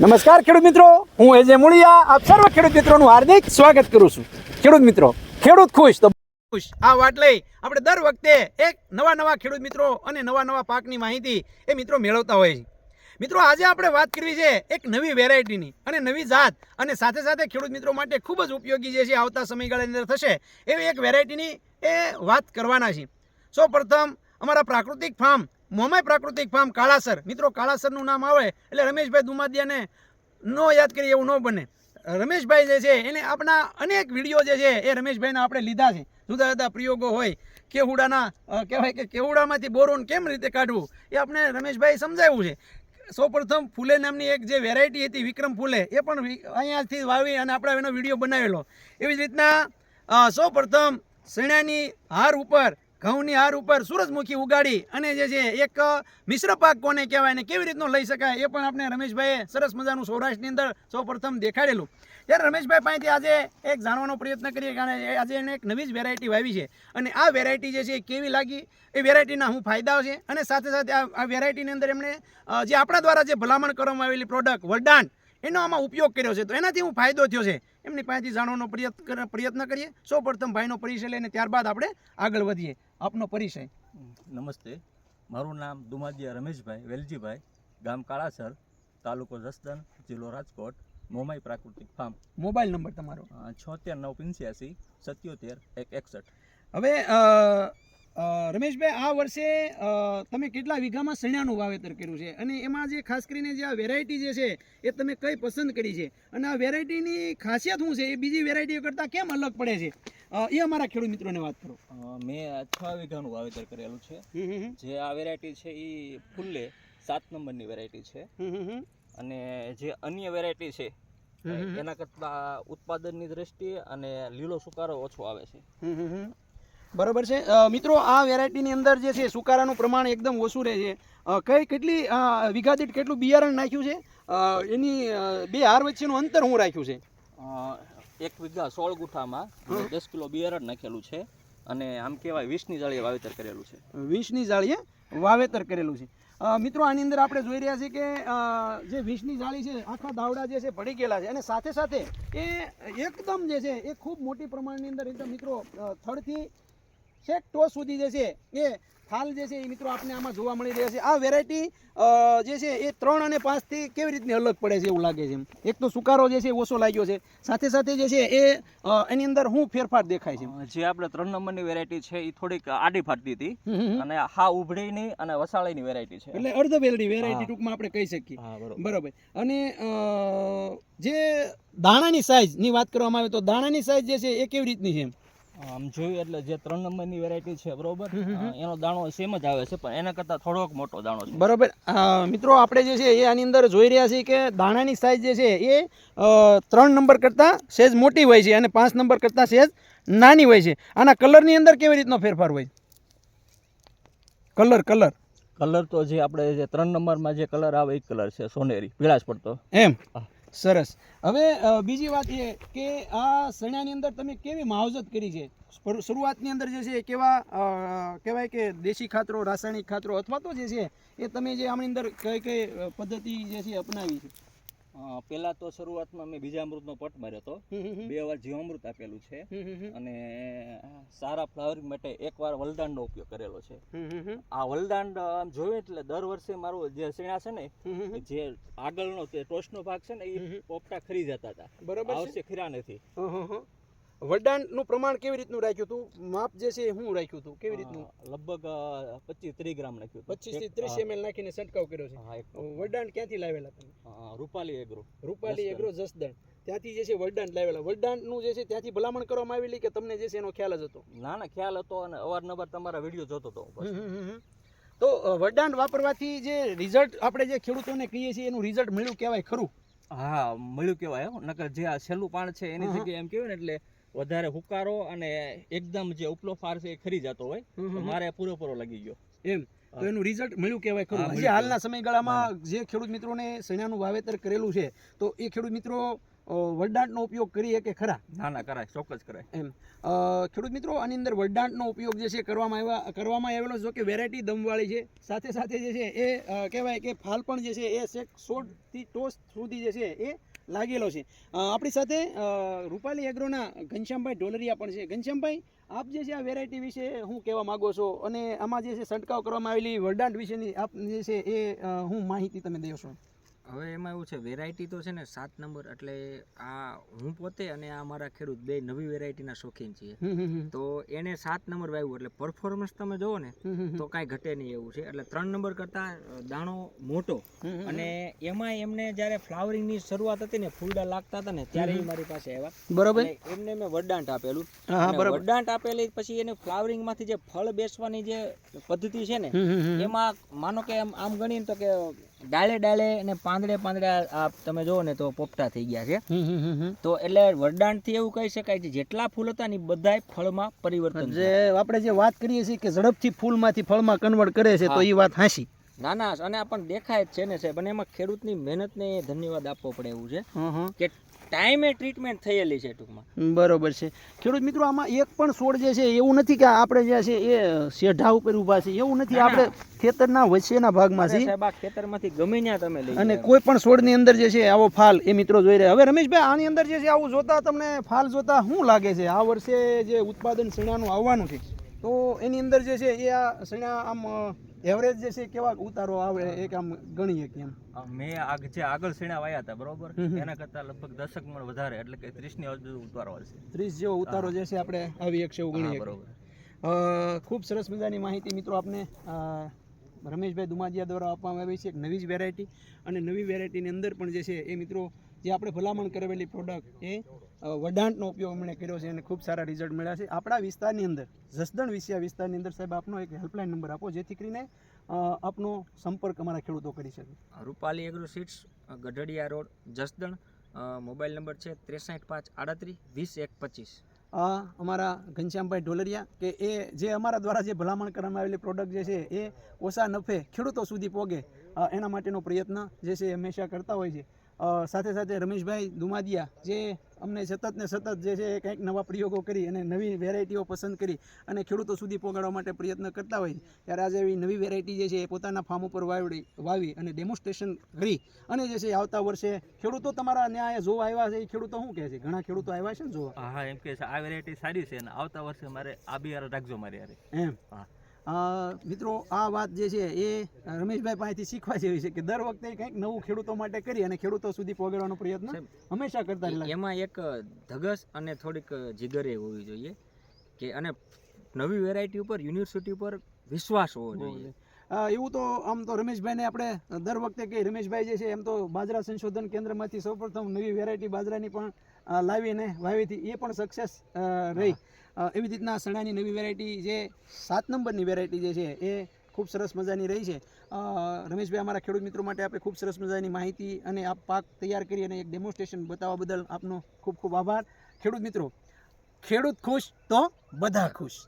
નમસ્કાર ખેડૂત મિત્રો. હું એજે મુળિયા. આપ સર્વ ખેડૂત મિત્રોનું હાર્દિક સ્વાગત કરું છું. ખેડૂત મિત્રો, ખેડૂત ખુશ તો ખુશ. આ વાત લઈ આપણે દર વખતે એક નવા નવા ખેડૂત મિત્રો અને નવા નવા પાકની માહિતી એ મિત્રો મેળવતા હોય છે. મિત્રો, આજે આપણે વાત કરવી છે એક નવી વેરાયટીની અને નવી જાત અને સાથે સાથે ખેડૂત મિત્રો માટે ખૂબ જ ઉપયોગી જે છે આવતા સમયગાળાની અંદર થશે એવી એક વેરાયટીની એ વાત કરવાના છે સૌ પ્રથમ અમારા પ્રાકૃતિક ફાર્મ મોમાઈ પ્રાકૃતિક ફાર્મ કાળાસર. મિત્રો, કાળાસરનું નામ આવે એટલે રમેશભાઈ દુમાદિયાને નો યાદ કરીએ એવું ન બને. રમેશભાઈ જે છે, એને આપણા અનેક વીડિયો જે છે, એ રમેશભાઈના આપણે લીધા છે. જુદા જુદા પ્રયોગો હોય, કેહુડાના કહેવાય કે કેહુડામાંથી બોરોન કેમ રીતે કાઢવું, એ આપણે રમેશભાઈ સમજાવ્યું છે. સૌપ્રથમ ફૂલે નામની એક જે વેરાયટી હતી, વિક્રમ ફૂલે, એ પણ અહીંયાથી વાવી અને આપણે એનો વીડિયો બનાવેલો. એવી જ રીતના સૌપ્રથમ શેણાની હાર ઉપર ઘઉંની હાર ઉપર સૂરજમુખી ઉગાડી અને જે છે એક મિશ્ર પાક કોને કહેવાય ને કેવી રીતનો લઈ શકાય એ પણ આપણે રમેશભાઈએ સરસ મજાનું સૌરાષ્ટ્રની અંદર સૌપ્રથમ દેખાડેલું. ત્યારે રમેશભાઈ પાસેથી આજે એક જાણવાનો પ્રયત્ન કરીએ કારણ આજે એને એક નવી જ વેરાયટી વાવી છે. અને આ વેરાયટી જે છે એ કેવી લાગી? એ વેરાયટીના શું ફાયદાઓ છે અને સાથે સાથે આ વેરાયટીની અંદર એમણે જે આપણા દ્વારા જે ભલામણ કરવામાં આવેલી પ્રોડક્ટ વરદાન એનો આમાં ઉપયોગ કર્યો છે. તો એનાથી હું ફાયદો થયો છે. એમની પાસેથી જાણવાનો પ્રયત્ન પ્રયત્ન કરીએ. સૌ પ્રથમ ભાઈનો પરિચય લઈને ત્યારબાદ આપણે આગળ વધીએ. આપનો પરિચય. નમસ્તે. મારું નામ દુમાદિયા રમેશભાઈ વેલજીભાઈ ગામ કાળાસર તાલુકો જસદન જિલ્લો રાજકોટ મોમાઈ પ્રાકૃતિક ફાર્મ. મોબાઈલ નંબર તમારો. છોતેર નવ પંચ્યાસી સત્યોતેર એક એકસઠ. હવે રમેશભાઈ આ વર્ષે તમે કેટલા વીઘામાં સણિયાનું વાવેતર કર્યું છે? અને એમાં જે ખાસ કરીને જે આ વેરાયટી જે છે એ તમે કઈ પસંદ કરી છે? અને આ વેરાયટીની ખાસિયત શું છે? એ બીજી વેરાયટીઓ કરતાં કેમ અલગ પડે છે? એ અમારા ખેડૂત મિત્રોને વાત કરો. મેં છ વીઘાનું વાવેતર કરેલું છે. જે આ વેરાયટી છે એ ફૂલ્લે સાત નંબરની વેરાયટી છે. અને જે અન્ય વેરાયટી છે એના કરતાં ઉત્પાદનની દ્રષ્ટિએ અને લીલો સુકારો ઓછો આવે છે. બરોબર છે? મિત્રો આ વેરાયટીની અંદર જે છે સુકારાનું પ્રમાણ એકદમ ઓછું રહે છે. કઈ કેટલી વીઘા દીઠ કેટલું બિયારણ નાખ્યું છે? એની બે હાર વચ્ચેનું અંતર હું રાખ્યું છે? એક વીઘા સોળ ગુઠામાં દસ કિલો બિયારણ નાખેલું છે અને આમ કહેવાય વીસની જાળીએ વાવેતર કરેલું છે. વીસની જાળીએ વાવેતર કરેલું છે. મિત્રો આની અંદર આપણે જોઈ રહ્યા છીએ કે જે વીસની જાળી છે આખા દાવડા જે છે પડી ગયેલા છે. અને સાથે સાથે એ એકદમ જે છે એ ખૂબ મોટી પ્રમાણની અંદર એકદમ મિત્રો થડથી છેક ટોચ સુધી જે છે એ થાલ જે છે એ મિત્રો આપણે આમાં જોવા મળી રહ્યા છે આ વેરાયટી જે છે એ ત્રણ અને પાંચથી કેવી રીતની અલગ પડે છે એવું લાગે છે. એક તો સુકારો જે છે એ ઓછો લાગ્યો છે સાથે સાથે જે છે એ એની અંદર શું ફેરફાર દેખાય છે જે આપણે ત્રણ નંબરની વેરાયટી છે એ થોડીક આડી ફાટતી હતી. અને હા ઉભડીની અને વસાળીની વેરાયટી છે એટલે અર્ધવેલડી વેરાયટી હા. ટૂંકમાં આપણે કહી શકીએ હા બરોબર બરોબર અને જે દાણાની સાઇઝની વાત કરવામાં આવે તો દાણાની સાઇઝ જે છે એ કેવી રીતની છે એમ? આમ જોયું એટલે જે ત્રણ નંબરની વેરાયટી છે બરોબર? એનો દાણો સેમ જ આવે છે પણ એના કરતાં થોડોક મોટો દાણો છે. બરોબર. મિત્રો આપણે જે છે એ આની અંદર જોઈ રહ્યા છીએ કે દાણાની સાઇઝ જે છે એ ત્રણ નંબર કરતાં સેજ મોટી હોય છે અને પાંચ નંબર કરતાં સેજ નાની હોય છે. આના કલરની અંદર કેવી રીતનો ફેરફાર હોય? કલર કલર કલર તો જે આપણે જે ત્રણ નંબરમાં જે કલર આવે એ કલર છે સોનેરી. પીળાશ પડતો એમ. સરસ. હવે બીજી વાત એ કે આ સણિયાની અંદર તમે કેવી માવજત કરી છે? શરૂઆતની અંદર જે છે કેવા કહેવાય કે દેશી ખાતરો, રાસાયણિક ખાતરો અથવા તો જે છે એ તમે જે આમની અંદર કઈ કઈ પદ્ધતિ જે છે અપનાવી છે? પહેલા તો શરૂઆતમાં મેં બીજા અમૃતનો પટ માર્યો હતો. બે વાર જીવામૃત આપેલું છે. અને સારા ફ્લાવરિંગ માટે એકવાર નો ઉપયોગ કરેલો છે. આ વલદાંડ આમ જોયું એટલે દર વર્ષે મારું જે શેણા છે ને જે આગળનો તે ટોચનો ભાગ છે ને. એ પોપટા ખરી જતા હતા. બરોબર આ વર્ષે ખીરા નથી. વરદાનનું પ્રમાણ કેવી રીતનું રાખ્યું હતું? માપ જે છે એ શું રાખ્યું હતું? કેવી રીતનું? લગભગ પચીસ ત્રીસ ગ્રામ નાખ્યું. પચીસથી ત્રીસ એમએલ નાખીને છંટકાવ કર્યો છે. હા, વરદાન ક્યાંથી લાવેલા તમે? રૂપાલી એગ્રો. રૂપાલી. એગ્રો જસદણ. ત્યાંથી જે છે વરદાન લાવેલા. વરદાનનું જે છે ત્યાંથી ભલામણ કરવામાં આવેલી કે તમને જે છે એનો ખ્યાલ જ હતો? ના ના ખ્યાલ હતો અને અવારનવાર તમારા વીડિયો જોતો હતો તો વરદાન વાપરવાથી જે રિઝલ્ટ આપણે જે ખેડૂતોને કહીએ છીએ એનું રિઝલ્ટ મળ્યું કહેવાય ખરું? હા મળ્યું કહેવાય હો. નકર જે આ છેલ્લું પાણ છે એની હા, હા. જગ્યાએ એમ કહેવાય ને એટલે વધારે હુકારો અને એકદમ જે ઉપલો ફાર છે એ ખરી જતો હોય મારે પૂરેપૂરો લાગી ગયો. એમ. તો એનું રિઝલ્ટ મળ્યું કહેવાય ખરું. હજી હાલના સમયગાળામાં જે ખેડૂત મિત્રોને સણાનું વાવેતર કરેલું છે તો એ ખેડૂત મિત્રો અ, વરદાંતનો ઉપયોગ કરીએ કે ખરા? ના ના કરાય ચોક્કસ કરાય. એમ. ખેડૂત મિત્રો આની અંદર વરદાંટનો ઉપયોગ જે છે કરવામાં આવ્યા કરવામાં આવેલો છે જો કે વેરાયટી દમવાળી છે. સાથે સાથે જે છે એ કહેવાય કે ફાલ પણ જે છે એ શેક સોળથી ટોસ સુધી જે છે એ લાગેલો છે. આપણી સાથે રૂપાલી એગ્રોના ઘનશ્યામભાઈ ઢોલરિયા પણ છે. ઘનશ્યામભાઈ આપ જે છે આ વેરાયટી વિશે હું કહેવા માગો છો? અને આમાં જે છે છંટકાવ કરવામાં આવેલી વરદાંટ વિશેની આપ જે છે એ હું માહિતી તમે દેશો હવે એમાં એવું છે વેરાયટી તો છે ને સાત નંબર એટલે આ હું પોતે અને આ મારા ખેડૂત બે નવી વેરાયટીના શોખીન છીએ. તો એને સાત નંબર વાવ્યું એટલે પરફોર્મન્સ તમે જોવો ને. તો કાંઈ ઘટે નહીં એવું છે એટલે ત્રણ નંબર કરતાં દાણો મોટો. અને એમાં એમને જ્યારે ફ્લાવરિંગની શરૂઆત હતી ને ફૂલડા લાગતા હતા ને ત્યારે એ મારી પાસે આવ્યા બરોબર એમને મેં વડદાંટ આપેલું વરદાંત આપેલી પછી એને ફ્લાવરિંગમાંથી જે ફળ બેસવાની જે પદ્ધતિ છે ને. એમાં માનો કે આમ ગણીને તો કે ડાળે ડાળે અને પાંદડે પાંદડે આ તમે જોવો ને તો પોપટા થઈ ગયા છે. તો એટલે વરદાનથી એવું કહી શકાય છે જેટલા ફૂલ હતા ને બધાય ફળમાં પરિવર્તન જે આપણે જે વાત કરીએ છીએ કે ઝડપથી ફૂલમાંથી ફળમાં કન્વર્ટ કરે છે તો એ વાત હાંસી. ના ના અને આપણને દેખાય જ છે ને સાહેબ. અને એમાં ખેડૂતની મહેનતને ધન્યવાદ આપવો પડે એવું છે કે ટાઈમે ટ્રીટમેન્ટ થયેલી છે ટૂંકમાં. બરોબર છે. ખેડૂત મિત્રો આમાં એક પણ છોડ જે છે એવું નથી કે આપણે જે છે એ શેઢા ઉપર ઊભા છે એવું નથી. આપણે ખેતરના વચ્ચેના ભાગમાં છે સાહેબ આ ખેતરમાંથી ગમે ત્યાં તમે લઈ અને કોઈ પણ છોડની અંદર જે છે આવો ફાલ એ મિત્રો જોઈ રહ્યા. હવે રમેશભાઈ આની અંદર જે છે આવું જોતા તમને ફાલ જોતા શું લાગે છે? આ વર્ષે જે ઉત્પાદન શેણાનું આવવાનું છે તો એની અંદર જે છે એ આ શેણા આમ એવરેજ જે છે કેવા ઉતારો આવે એક આમ ગણીએ કે એમ. મેં આગ જે આગળ સીણા વાયા હતા બરોબર. એના કરતાં લગભગ દસક મણ વધારે એટલે કે ત્રીસની આજુબાજુ ઉતારો હશે. ત્રીસ જેવો ઉતારો જે છે આપણે આવી એક છે એવું હા, ગણીએ બરોબર. ખૂબ સરસ મજાની માહિતી મિત્રો આપને રમેશભાઈ દુમાજીયા દ્વારા આપવામાં આવી છે એક નવી જ વેરાયટી અને નવી વેરાયટીની અંદર પણ જે છે એ મિત્રો જે આપણે ભલામણ કરેલી પ્રોડક્ટ એ વડાંટનો ઉપયોગ એમણે કર્યો છે અને ખૂબ સારા રિઝલ્ટ મળ્યા છે. આપણા વિસ્તારની અંદર જસદણ વિસિયા વિસ્તારની અંદર સાહેબ આપનો એક હેલ્પલાઇન નંબર આપો જેથી કરીને આપનો સંપર્ક અમારા ખેડૂતો કરી શકે. Rupali agro seeds Gadhadiya road Jasdan mobile number છે ત્રેસઠ પાંચ આડત્રીસ વીસ એક પચીસ. આ અમારા ઘનશ્યામભાઈ ઢોલરિયા કે એ જે અમારા દ્વારા જે ભલામણ કરવામાં આવેલી પ્રોડક્ટ જે છે એ ઓછા નફે ખેડૂતો સુધી પોગે એના માટેનો પ્રયત્ન જે છે એ હંમેશા કરતા હોય છે. સાથે સાથે રમેશભાઈ દુમાદિયા જે અમને સતત ને સતત જે છે એ કંઈક નવા પ્રયોગો કરી અને નવી વેરાયટીઓ પસંદ કરી અને ખેડૂતો સુધી પહોંચાડવા માટે પ્રયત્ન કરતા હોય ત્યારે આજે એવી નવી વેરાયટી જે છે એ પોતાના ફાર્મ ઉપર વાવડી વાવી અને ડેમોન્સ્ટ્રેશન કરી અને જે છે આવતા વર્ષે ખેડૂતો તમારા ન્યાય જોવા આવ્યા છે એ ખેડૂતો શું કહે છે? ઘણા ખેડૂતો આવ્યા છે ને જોવા? હા એમ કે છે આ વેરાયટી સારી છે અને આવતા વર્ષે મારે આ બિયારણ રાખજો મારે એમ? હા. મિત્રો આ વાત જે છે એ રમેશભાઈ પાસેથી શીખવા જેવી છે કે દર વખતે કંઈક નવું ખેડૂતો માટે કરી અને ખેડૂતો સુધી પહોંચાડવાનો પ્રયત્ન હંમેશા કરતા રહેલા એમાં એક ધગસ અને થોડીક જીગરે હોવી જોઈએ કે અને નવી વેરાયટી ઉપર યુનિવર્સિટી ઉપર વિશ્વાસ હોવો જોઈએ. એવું તો આમ તો રમેશભાઈને આપણે દર વખતે કે રમેશભાઈ જે છે એમ તો બાજરા સંશોધન કેન્દ્રમાંથી સૌપ્રથમ નવી વેરાયટી બાજરાની પણ લાવીને વાવી હતી. એ પણ સક્સેસ રહી. એવી રીતના સણાની નવી વેરાયટી જે સાત નંબરની વેરાયટી જે છે એ ખૂબ સરસ મજાની રહી છે. રમેશભાઈ, અમારા ખેડૂત મિત્રો માટે આપણે ખૂબ સરસ મજાની માહિતી અને આ પાક તૈયાર કરી અને એક ડેમોન્સ્ટ્રેશન બતાવવા બદલ આપનો ખૂબ ખૂબ આભાર. ખેડૂત મિત્રો, ખેડૂત ખુશ તો બધા ખુશ.